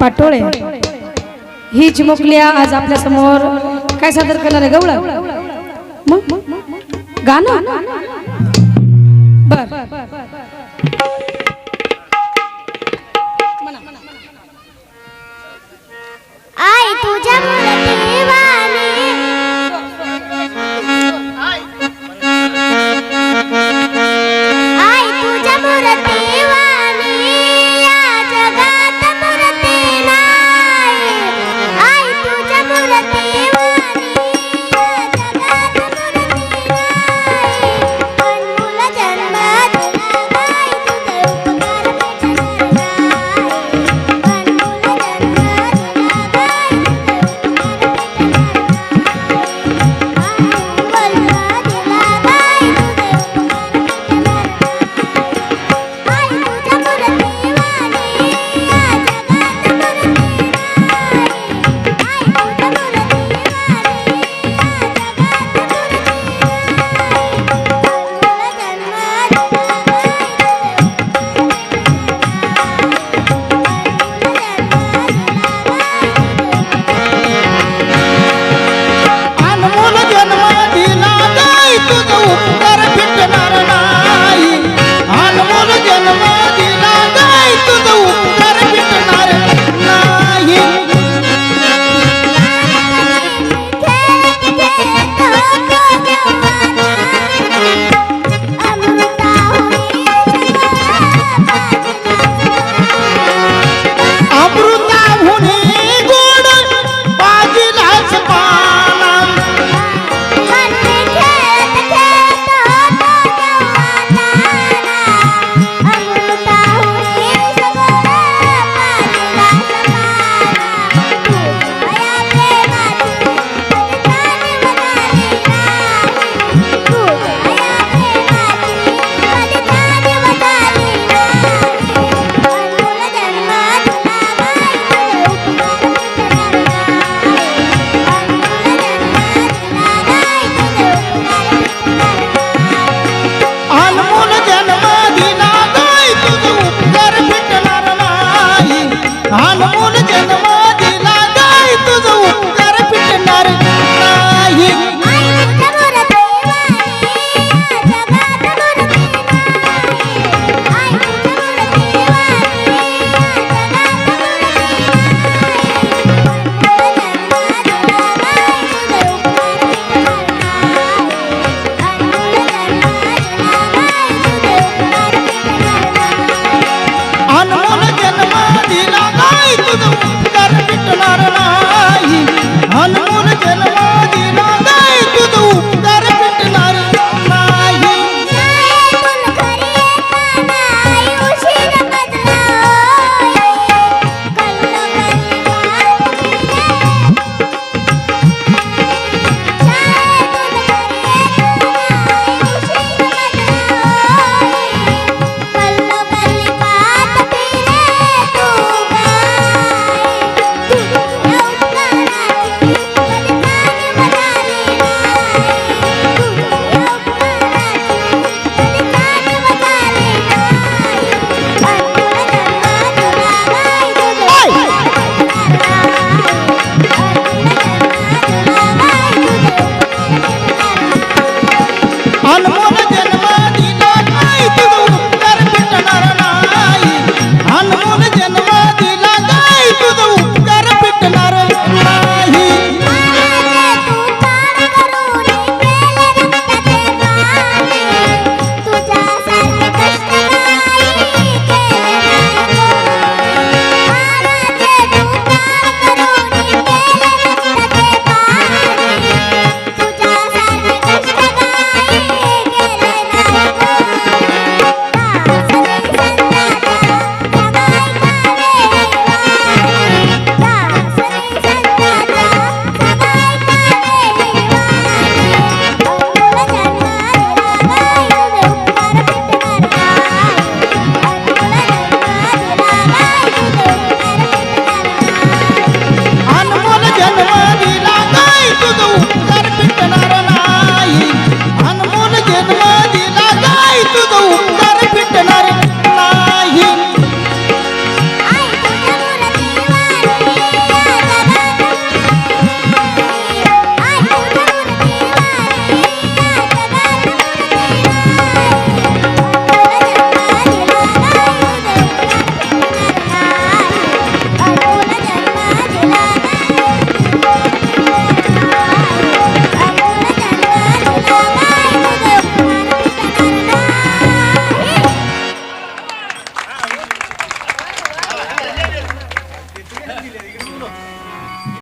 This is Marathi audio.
पाटोळे. ही चिमुकली आज आपल्यासमोर. काय सादर करणार आहे गवळ? मग? गाणं? মন যেন নাই হনমুন জেলা